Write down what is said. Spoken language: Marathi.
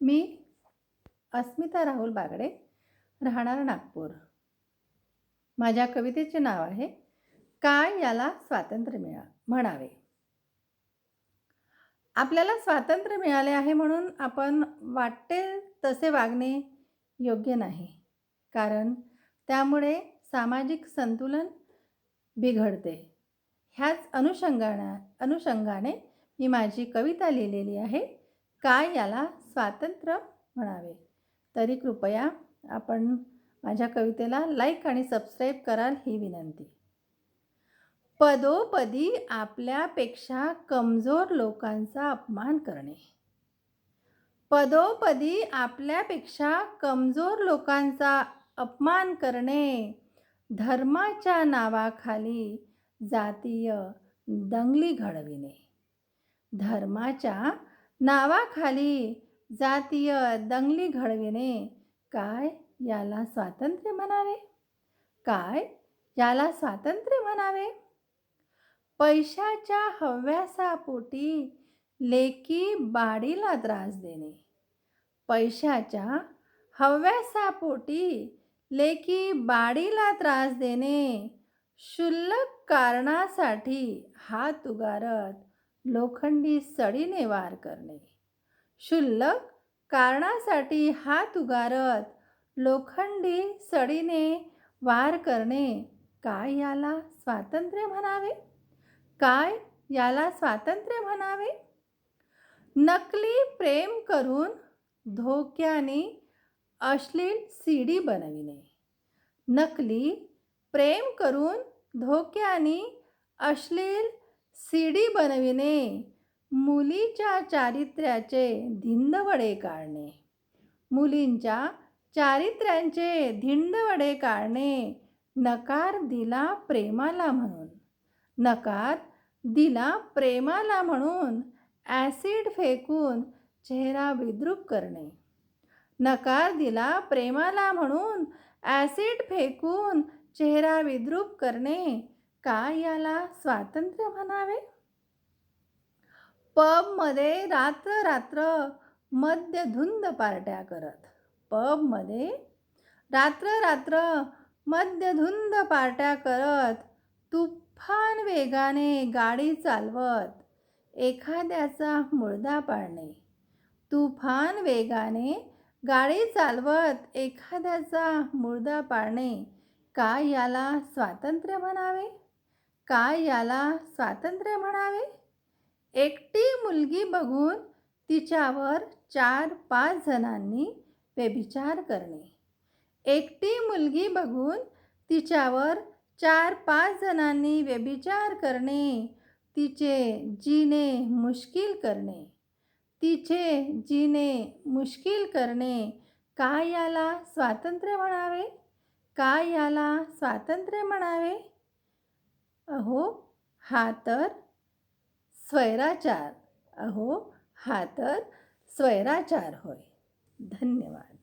मी अस्मिता राहुल बागडे राहणार नागपूर. माझ्या कवितेचे नाव आहे काय याला स्वातंत्र्य मिळा म्हणावे. आपल्याला स्वातंत्र्य मिळाले आहे म्हणून आपण वाटते तसे वागणे योग्य नाही कारण त्यामुळे सामाजिक संतुलन बिघडते. ह्याच अनुषंगाना अनुषंगाने मी माझी कविता लिहिलेली आहे काय याला स्वातंत्र्य म्हणावे. तरी कृपया आपण माझ्या कवितेला लाईक आणि सबस्क्राईब कराल ही विनंती. पदोपदी आपल्यापेक्षा कमजोर लोकांचा अपमान करणे. पदोपदी आपल्यापेक्षा कमजोर लोकांचा अपमान करणे धर्माच्या नावाखाली जातीय दंगली घडविणे. धर्माच्या नावाखाली जातीय दंगली घडविणे. काय याला स्वातंत्र्य म्हणावे? काय याला स्वातंत्र्य म्हणावे? पैशाच्या हव्यासापोटी लेकी बाडीला त्रास देणे. पैशाच्या हव्यासापोटी लेकी बाडीला त्रास देणे. क्षुल्लक कारणासाठी हात उगारत लोखंडी सडीने वार करणे. क्षुल्लक कारणासाठी हात उगारत लोखंडी सडीने वार करणे. काय याला स्वातंत्र्य म्हणावे? काय याला स्वातंत्र्य म्हणावे? नकली प्रेम करून धोक्याने अश्लील सीडी बनविणे. नकली प्रेम करून धोक्याने अश्लील सीडी बनविणे. मुलीच्या चारित्र्याचे धिंदवडे काढणे. मुलींच्या चारित्र्यांचे धिंडवडे काढणे नकार दिला प्रेमाला म्हणून. नकार दिला प्रेमाला म्हणून ॲसिड फेकून चेहरा विद्रूप करणे. नकार दिला प्रेमाला म्हणून ॲसिड फेकून चेहरा विद्रूप करणे. का याला स्वातंत्र्य म्हणावे? पबमध्ये रात्र रात्र मद्यधुंद पार्ट्या करत. पबमध्ये रात्र रात्र मद्यधुंद पार्ट्या करत तुफान वेगाने गाडी चालवत एखाद्याचा मुळदा पाडणे तुफान वेगाने गाडी चालवत एखाद्याचा मुळदा पाडणे काय याला स्वातंत्र्य म्हणावे? काय याला स्वातंत्र्य म्हणावे? एकटी मुलगी बघून तिच्यावर चार पाच जणांनी व्यभिचार करणे. एकटी मुलगी बघून तिच्यावर चार पाच जणांनी व्यभिचार करणे. तिचे जिणे मुश्किल करणे. तिचे जिणे मुश्किल करणे. काय याला स्वातंत्र्य म्हणावे? काय याला स्वातंत्र्य म्हणावे? अहो हा तर स्वैराचार. अहो हा तर स्वैराचार होय. धन्यवाद.